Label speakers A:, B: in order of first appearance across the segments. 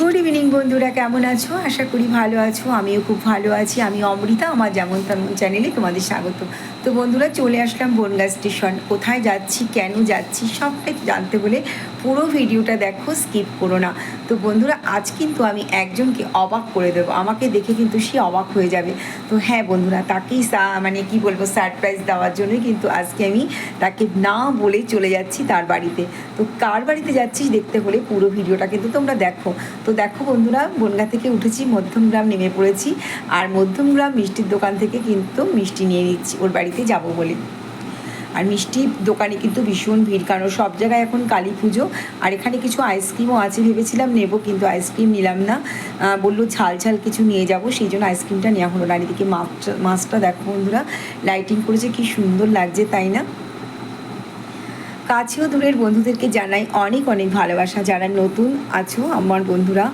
A: Good evening বন্ধুরা, কেমন আছো? আশা করি ভালো আছো। আমিও খুব ভালো আছি। আমি অমৃতা, আমার যেমন তেমন চ্যানেলে তোমাদের স্বাগত। তো বন্ধুরা চলে আসলাম বনগা স্টেশন। কোথায় যাচ্ছি, কেন যাচ্ছি সবটাই জানতে বলে পুরো ভিডিওটা দেখো, স্কিপ করো না। তো বন্ধুরা, আজ কিন্তু আমি একজনকে অবাক করে দেবো। আমাকে দেখে কিন্তু সে অবাক হয়ে যাবে। তো হ্যাঁ বন্ধুরা, তাকেই মানে কি বলব সারপ্রাইজ দেওয়ার জন্যই কিন্তু আজকে আমি তাকে না বলে চলে যাচ্ছি তার বাড়িতে। তো কার বাড়িতে যাচ্ছিস দেখতে হলে পুরো ভিডিওটা কিন্তু তোমরা দেখো। তো দেখো বন্ধুরা, বনগা থেকে উঠেছি, মধ্যমগ্রাম নেমে পড়েছি। আর মধ্যমগ্রাম মিষ্টির দোকান থেকে কিন্তু মিষ্টি নিয়ে নিচ্ছি, ওর বাড়িতে যাব বলে। আর মিষ্টি দোকানে কিন্তু ভীষণ ভিড়, কারণ সব জায়গায় এখন কালী পুজো। আর এখানে কিছু আইসক্রিমও আছে, ভেবেছিলাম নেব, কিন্তু আইসক্রিম নিলাম না। বলল ঝাল ঝাল কিছু নিয়ে যাব, সেই জন্য আইসক্রিমটা নেওয়া হলো আর এদিকে মাছটা মাছটা দেখো বন্ধুরা লাইটিং করেছে, কি সুন্দর লাগছে, তাই না? কাছেও দূরের বন্ধুদেরকে জানাই অনেক অনেক ভালোবাসা। যারা নতুন আছো, আমার বন্ধুরা,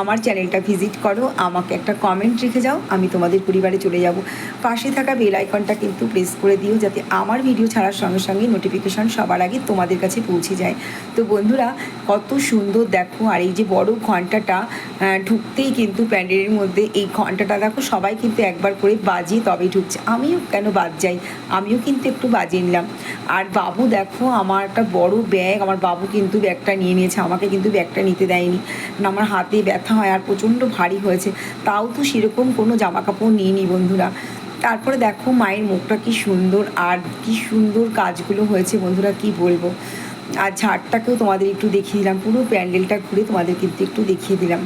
A: আমার চ্যানেলটা ভিজিট করো, আমাকে একটা কমেন্ট রেখে যাও, আমি তোমাদের পরিবারে চলে যাব। পাশে থাকা বেল আইকনটা কিন্তু প্রেস করে দিও, যাতে আমার ভিডিও ছাড়ার সঙ্গে সঙ্গে নোটিফিকেশন সবার আগে তোমাদের কাছে পৌঁছে যায়। তো বন্ধুরা, কত সুন্দর দেখো, আর এই যে বড় ঘন্টাটা ঢুকতেই কিন্তু প্যান্ডেলের মধ্যে এই ঘন্টাটা দেখো, সবাই কিন্তু একবার করে বাজিয়ে তবে ঢুকছে। আমিও কেন বাদ যাই? আমিও কিন্তু একটু বাজিয়ে নিলাম। আর বাবু দেখো, আমার একটা বড় ব্যাগ আমার বাবু কিন্তু ব্যাগটা নিয়ে নিয়েছে, আমাকে কিন্তু ব্যাগটা নিতে দেয়নি। আমার হাতে ব্যথা হয় আর প্রচণ্ড ভারী হয়েছে। তাও তো সেরকম কোনো জামা কাপড় নিইনি বন্ধুরা। তারপরে দেখো মায়ের মুখটা কি সুন্দর আর কি সুন্দর কাজগুলো হয়েছে বন্ধুরা, কি বলব। আর ঝাড়টাকেও তোমাদের একটু দেখিয়ে দিলাম, পুরো প্যান্ডেলটা ঘুরে তোমাদের কিন্তু একটু দেখিয়ে দিলাম।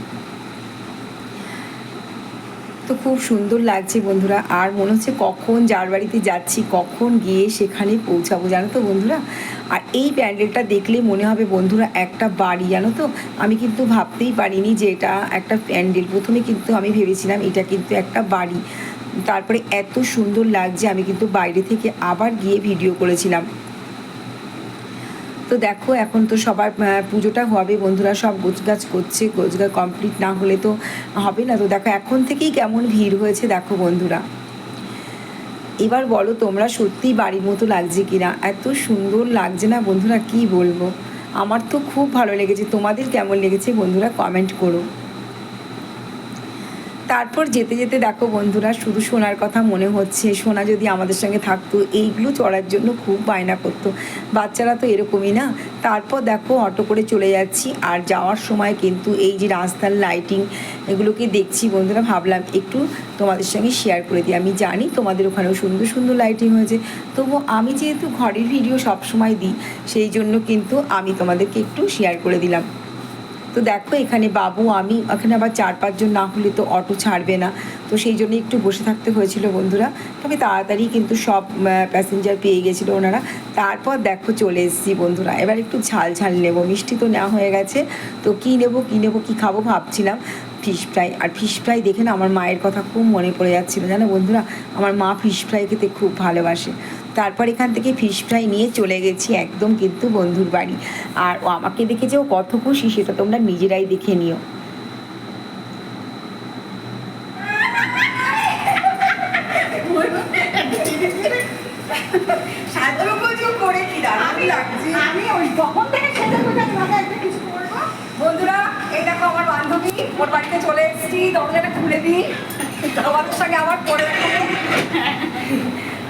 A: তো খুব সুন্দর লাগছে বন্ধুরা। আর মনে হচ্ছে কখন যার বাড়িতে যাচ্ছি, কখন গিয়ে সেখানে পৌঁছাবো জানো তো বন্ধুরা? আর এই প্যান্ডেলটা দেখলে মনে হবে বন্ধুরা একটা বাড়ি, জানো তো? আমি কিন্তু ভাবতেই পারিনি যে এটা একটা প্যান্ডেল। প্রথমে কিন্তু আমি ভেবেছিলাম এটা কিন্তু একটা বাড়ি। তারপরে এত সুন্দর লাগছে, আমি কিন্তু বাইরে থেকে আবার গিয়ে ভিডিও করেছিলাম। তো দেখো, এখন তো সবার পুজোটা হবে, বন্ধুরা সব গোছগাছ করছে, গোছগাছ কমপ্লিট না হলে তো হবে না। তো দেখো, এখন থেকেই কেমন ভিড় হয়েছে, দেখো বন্ধুরা। এবার বলো তোমরা সত্যি বাড়ির মতো লাগছে কিনা? এত সুন্দর লাগছে না বন্ধুরা, কি বলব? আমার তো খুব ভালো লেগেছে। তোমাদের কেমন লেগেছে বন্ধুরা কমেন্ট করো। তারপর যেতে যেতে দেখো বন্ধুরা, শুধু সোনার কথা মনে হচ্ছে। সোনা যদি আমাদের সঙ্গে থাকতো, এইগুলো চড়ার জন্য খুব বায়না করতো। বাচ্চারা তো এরকমই না? তারপর দেখো অটো করে চলে যাচ্ছি, আর যাওয়ার সময় কিন্তু এই যে রাস্তার লাইটিং এগুলোকে দেখছি বন্ধুরা, ভাবলাম একটু তোমাদের সঙ্গে শেয়ার করে দিই। আমি জানি তোমাদের ওখানেও সুন্দর সুন্দর লাইটিং হয়েছে। তবু আমি যেহেতু ঘরের ভিডিও সবসময় দিই, সেই জন্য কিন্তু আমি তোমাদেরকে একটু শেয়ার করে দিলাম। তো দেখো, এখানে বাবু, আমি, এখানে আবার চার পাঁচজন না হলে তো অটো ছাড়বে না। তো সেই জন্য একটু বসে থাকতে হয়েছিল বন্ধুরা। তবে তাড়াতাড়ি কিন্তু সব প্যাসেঞ্জার পেয়ে গেছিল ওনারা। তারপর দেখো চলে এসেছি বন্ধুরা। এবার একটু ঝাল ঝাল নেব। মিষ্টি তো নেওয়া হয়ে গেছে। তো কী নেব কী নেব, কী খাব ভাবছিলাম। ফিশ ফ্রাই আর ফিশ ফ্রাই দেখে না আমার মায়ের কথা খুব মনে পড়ে যাচ্ছিল। জানো বন্ধুরা, আমার মা ফিশ ফ্রাই খেতে খুব ভালোবাসে। তারপর এখান থেকে ফিশ ফ্রাই নিয়ে চলে গেছি একদম কিন্তু বন্ধুর বাড়ি। আর ও আমাকে দেখে যে ও কত খুশি, সেটা তোমরা নিজেরাই দেখে নিও। বাড়িতে চলে এসেছি, দরজাটা খুলে দিই। তোমাদের সঙ্গে আবার পরে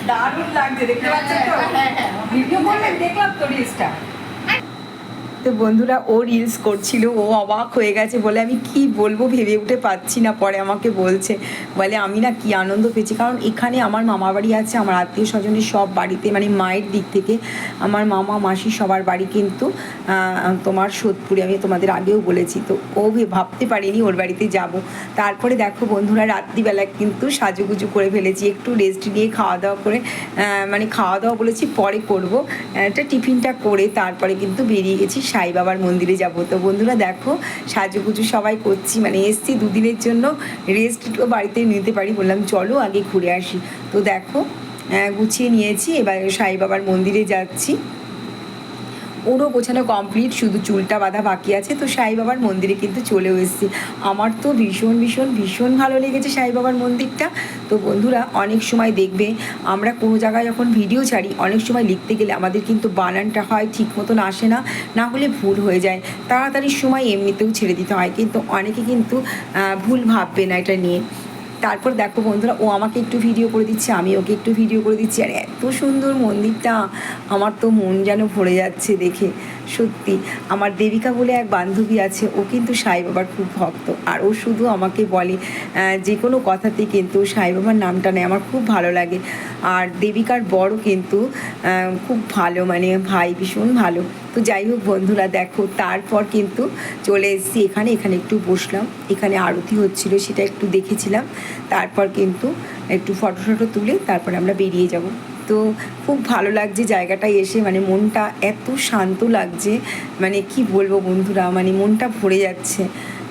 A: দারুণ লাগছে দেখতে পাচ্ছেন তো? ভিডিও করলে দেখলাম তো রিলসটা তো বন্ধুরা ও রিলস করছিল, ও অবাক হয়ে গেছে, বলে আমি কি বলব ভেবে উঠে পাচ্ছি না, পরে আমাকে বলছে। বলে আমি না কি আনন্দ পেয়েছি, কারণ এখানে আমার মামা বাড়ি আছে, আমার আত্মীয় স্বজনের সব বাড়িতে মানে মায়ের দিক থেকে, আমার মামা, মাসি সবার বাড়ি কিন্তু তোমার সোদপুরে, আমি তোমাদের আগেও বলেছি। তো ও ভাবতে পারিনি ওর বাড়িতে যাব। তারপরে দেখো বন্ধুরা, রাত্রিবেলা কিন্তু সাজুগুজু করে ফেলেছি, একটু রেস্ট নিয়ে খাওয়া দাওয়া করে মানে খাওয়া দাওয়া বলেছি, পরে করব। একটা টিফিনটা করে তারপরে কিন্তু বেরিয়ে গেছি। সাই বাবার মন্দিরে যাব। তো বন্ধুরা দেখো, সাজুগুজু সবাই করছি মানে এসছি দুদিনের জন্য রেস্ট বাড়িতে নিতে পারি, বললাম চলো আগে ঘুরে আসি। তো দেখো গুছিয়ে নিয়েছি, এবার সাই বাবার মন্দিরে যাচ্ছি। ওরও গোছানো কমপ্লিট শুধু চুলটা বাঁধা বাকি আছে। তো সাই বাবার মন্দিরে কিন্তু চলেও এসেছি। আমার তো ভীষণ ভীষণ ভীষণ ভালো লেগেছে সাই বাবার মন্দিরটা। তো বন্ধুরা, অনেক সময় দেখবে, আমরা কোনো জায়গায় যখন ভিডিও ছাড়ি, অনেক সময় লিখতে গেলে আমাদের কিন্তু বানানটা হয়, ঠিক মতন আসে না। না হলে ভুল হয়ে যায়। তাড়াতাড়ি সময় এমনিতেও ছেড়ে দিতে হয়। কিন্তু অনেকে কিন্তু ভুল ভাববে না এটা নিয়ে। তারপর দেখো বন্ধুরা, ও আমাকে একটু ভিডিও করে দিচ্ছে, আমি ওকে একটু ভিডিও করে দিচ্ছি। আর এত সুন্দর মন্দিরটা, আমার তো মন যেন ভরে যাচ্ছে দেখে, সত্যি। আমার দেবিকা বলে এক বান্ধবী আছে, ও কিন্তু সাই বাবার খুব ভক্ত, আর ও শুধু আমাকে বলে যে কোনো কথাতে কিন্তু সাই বাবার নামটা নেয়, আমার খুব ভালো লাগে। আর দেবিকার বড় কিন্তু খুব ভালো মানে ভাই ভীষণ ভালো। তো যাই হোক বন্ধুরা, দেখো তারপর কিন্তু চলে এসেছি এখানে এখানে একটু বসলাম। এখানে আরতি হচ্ছিল, সেটা একটু দেখেছিলাম। তারপর কিন্তু একটু ফটো ফটো তুলে তারপরে আমরা বেরিয়ে যাব। তো খুব ভালো লাগছে জায়গাটায় এসে মানে মনটা এত শান্ত লাগছে মানে কি বলব বন্ধুরা মানে মনটা ভরে যাচ্ছে।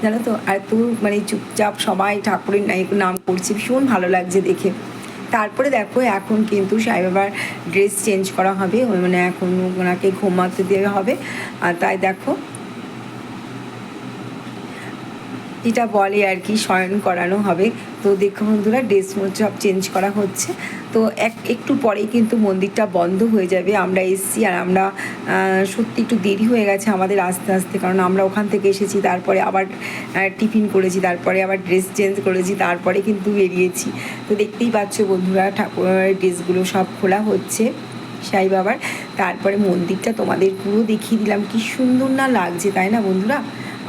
A: জানো তো, এত মানে চুপচাপ সবাই ঠাকুরের নাম করছে, ভীষণ ভালো লাগছে দেখে। তারপরে দেখো, এখন কিন্তু সাই বাবার ড্রেস চেঞ্জ করা হবে। মানে এখন ওনাকে ঘুমাতে দেওয়া হবে। আর তাই দেখো, এটা বলে আর কি, শয়ন করানো হবে। তো দেখো বন্ধুরা ড্রেস সব চেঞ্জ করা হচ্ছে। তো এক, একটু পরেই কিন্তু মন্দিরটা বন্ধ হয়ে যাবে। আমরা এসছি আর আমরা সত্যি একটু দেরি হয়ে গেছে আমাদের আস্তে আস্তে, কারণ আমরা ওখান থেকে এসেছি, তারপরে আবার টিফিন করেছি, তারপরে আবার ড্রেস চেঞ্জ করেছি, তারপরে কিন্তু বেরিয়েছি। তো দেখতেই পাচ্ছ বন্ধুরা ঠাকুরের ড্রেসগুলো সব খোলা হচ্ছে সাই বাবার। তারপরে মন্দিরটা তোমাদের পুরো দেখিয়ে দিলাম। কি সুন্দর না লাগছে, তাই না বন্ধুরা?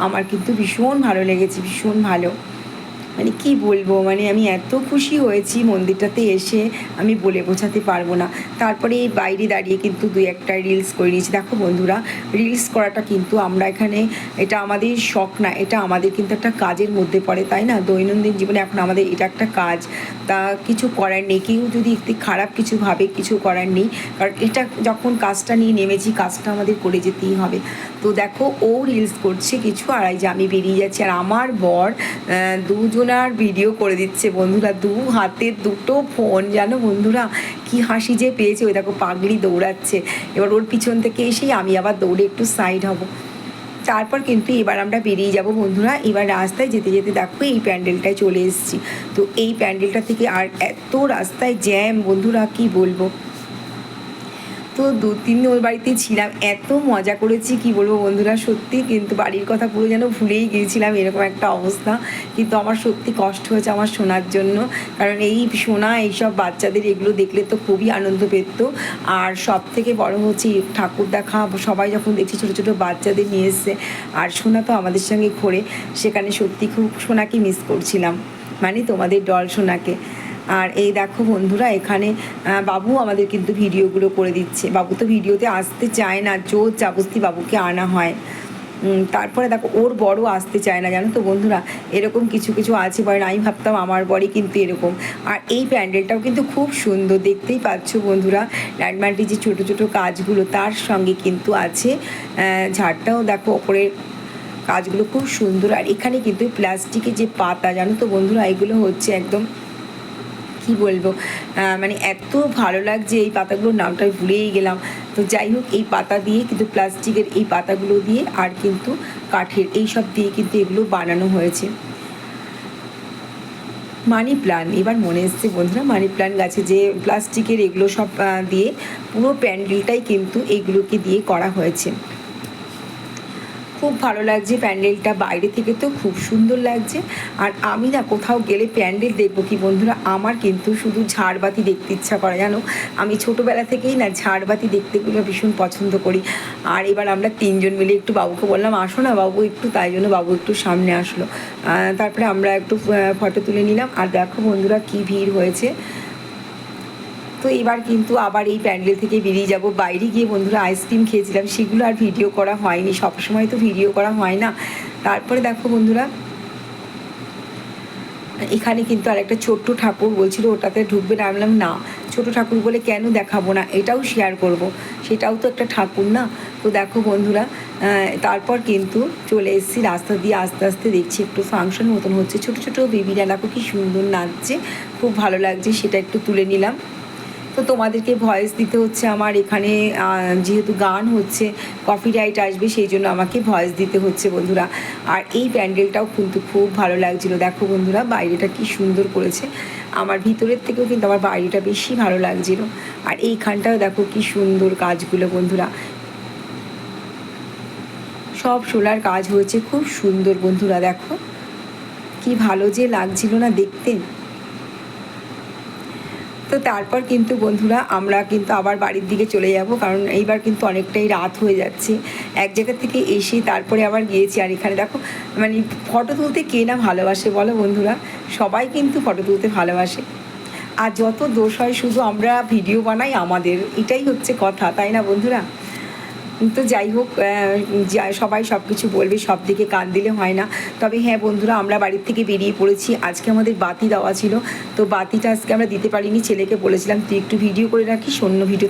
A: আমার কিন্তু ভীষণ ভালো লেগেছে, ভীষণ ভালো। মানে কি বলব? মানে আমি এত খুশি হয়েছি মন্দিরটাতে এসে আমি বলে বোঝাতে পারব না। তারপরে এই বাইরে দাঁড়িয়ে কিন্তু দুই একটা রিলস করে নিয়েছি। দেখো বন্ধুরা রিলস করাটা কিন্তু আমরা এখানে এটা আমাদের শখ না, এটা আমাদের কিন্তু একটা কাজের মধ্যে পড়ে, তাই না? দৈনন্দিন জীবনে এখন আমাদের এটা একটা কাজ। তা কিছু করার নেই, কেউ যদি একটু খারাপ কিছু ভাবে, কিছু করার নেই। কারণ এটা যখন কাজটা নিয়ে নেমেছি, কাজটা আমাদের করে যেতেই হবে। তো দেখো, ও রিলস করছে কিছু, আর এই যে আমি বেরিয়ে যাচ্ছি, আর আমার বর দুজনার ভিডিও করে দিচ্ছে বন্ধুরা, দু হাতে দুটো ফোন জানো বন্ধুরা? কি হাসি যে পেয়েছে, ওই দেখো পাগলি দৌড়াচ্ছে। এবার ওর পিছন থেকে এসেই আমি আবার দৌড়ে একটু সাইড হব। তারপর কিন্তু এবার আমরা বেরিয়ে যাব বন্ধুরা, এবার রাস্তায় যেতে যেতে দেখো এই প্যান্ডেলটায় চলে এসেছি। তো এই প্যান্ডেলটা থেকে আর এত রাস্তায় জ্যাম বন্ধুরা কি বলব? দু তিন দিন ওর বাড়িতেই ছিলাম, এত মজা করেছি, কি বলব বন্ধুরা, সত্যি কিন্তু বাড়ির কথা পুরো যেন ভুলেই গিয়েছিলাম, এরকম একটা অবস্থা। কিন্তু আমার সত্যি কষ্ট হয়েছে আমার শোনার জন্য, কারণ এই শোনা এইসব বাচ্চাদের এগুলো দেখলে তো খুবই আনন্দ পেত। আর সব থেকে বড় হচ্ছে ঠাকুর দেখা, সবাই যখন দেখছি ছোটো ছোটো বাচ্চাদের নিয়ে এসছে, আর সোনা তো আমাদের সঙ্গে ঘোরে, সেখানে সত্যি খুব সোনাকে মিস করছিলাম। মানে তোমাদের ডল সোনাকে। আর এই দেখো বন্ধুরা, এখানে বাবু আমাদের কিন্তু ভিডিওগুলো করে দিচ্ছে। বাবু তো ভিডিওতে আসতে চায় না, জোর জাবস্তি বাবুকে আনা হয়। তারপরে দেখো, ওর বড় আসতে চায় না, জানো তো বন্ধুরা? এরকম কিছু কিছু আছে বলেন আমি ভাবতাম আমার বড়ই কিন্তু এরকম। আর এই প্যান্ডেলটাও কিন্তু খুব সুন্দর, দেখতেই পাচ্ছ বন্ধুরা? ল্যান্ডমার্কের যে ছোটো ছোটো কাজগুলো, তার সঙ্গে কিন্তু আছে। ঝাড়টাও দেখো ওপরের কাজগুলো খুব সুন্দর। আর এখানে কিন্তু প্লাস্টিকের যে পাতা, জানো তো বন্ধুরা? এগুলো হচ্ছে একদম কি বলব? মানে এত ভালো লাগছে এই পাতাগুলোর নামটা ভুলেই গেলাম। তো যাই হোক, এই পাতা দিয়ে কিন্তু প্লাস্টিকের এই পাতাগুলো দিয়ে আর কিন্তু কাঠের এই সব দিয়ে কিন্তু এগুলো বানানো হয়েছে। মানি প্লান্ট এবার মনে এসছে বন্ধুরা মানি প্লান্ট গাছে যে প্লাস্টিকের এগুলো সব দিয়ে পুরো প্যান্ডেলটাই কিন্তু এগুলোকে দিয়ে করা হয়েছে। খুব ভালো লাগছে প্যান্ডেলটা, বাইরে থেকে তো খুব সুন্দর লাগছে। আর আমি না কোথাও গেলে প্যান্ডেল দেখব কি বন্ধুরা, আমার কিন্তু শুধু ঝাড়বাতি দেখতে ইচ্ছা করে, জানো? আমি ছোটোবেলা থেকেই না ঝাড়বাতি দেখতে ভীষণ পছন্দ করি। আর এবার আমরা তিনজন মিলে একটু বাবুকে বললাম, আসো না বাবু একটু, তাই জন্য বাবু একটু সামনে আসলো। তারপরে আমরা একটু ফটো তুলে নিলাম। আর দেখো বন্ধুরা কি ভিড় হয়েছে। তো এবার কিন্তু আবার এই প্যান্ডেল থেকে বেরিয়ে যাব। বাইরে গিয়ে বন্ধুরা আইসক্রিম খেয়েছিলাম, সেগুলো আর ভিডিও করা হয়নি। সবসময় তো ভিডিও করা হয় না। তারপরে দেখো বন্ধুরা, এখানে কিন্তু আরেকটা ছোট্ট ঠাকুর বলছিল, ওটাতে ঢুকবে না। বললাম, না ছোট ঠাকুর বলে কেন দেখাবো না? এটাও শেয়ার করব। সেটাও তো একটা ঠাকুর না? তো দেখো বন্ধুরা তারপর কিন্তু চলে এসেছি রাস্তা দিয়ে। আস্তে আস্তে দেখছি একটু ফাংশন মতন হচ্ছে। ছোট ছোট বেবিরা দেখো কি সুন্দর নাচছে, খুব ভালো লাগছে, সেটা একটু তুলে নিলাম। তো তোমাদেরকে ভয়েস দিতে হচ্ছে আমার। এখানে যেহেতু গান হচ্ছে কপিরাইট আসবে, সেই জন্য আমাকে ভয়েস দিতে হচ্ছে বন্ধুরা। আর এই প্যান্ডেলটাও কিন্তু খুব ভালো লাগছিল। দেখো বন্ধুরা, বাইরেটা কি সুন্দর করেছে। আমার ভিতরের থেকেও কিন্তু আমার বাইরেটা বেশি ভালো লাগছিল। আর এইখানটাও দেখো কি সুন্দর কাজগুলো বন্ধুরা। সব সোলার কাজ হয়েছে, খুব সুন্দর বন্ধুরা, দেখো। কি ভালো যে লাগছিল না দেখতে। তো তারপর কিন্তু বন্ধুরা আমরা কিন্তু আবার বাড়ির দিকে চলে যাব, কারণ এইবার কিন্তু অনেকটাই রাত হয়ে যাচ্ছে। এক জায়গা থেকে এসে তারপরে আবার গিয়েছি, আর এখানে দেখো মানে ফটো তুলতে কে না ভালোবাসে বলো বন্ধুরা? সবাই কিন্তু ফটো তুলতে ভালোবাসে। আর যত দোষ হয় শুধু আমরা ভিডিও বানাই আমাদের, এটাই হচ্ছে কথা, তাই না বন্ধুরা? তো যাই হোক সবাই সব কিছু বলবে, সব দিকে কান দিলে হয় না। তবে হ্যাঁ বন্ধুরা, আমরা বাড়ির থেকে বেরিয়ে পড়েছি। আজকে আমাদের বাতি দেওয়া ছিল। তো বাতিটা আজকে আমরা দিতে পারিনি। ছেলেকে বলেছিলাম, তুই একটু ভিডিও করে রাখিস, অন্য ভিডিও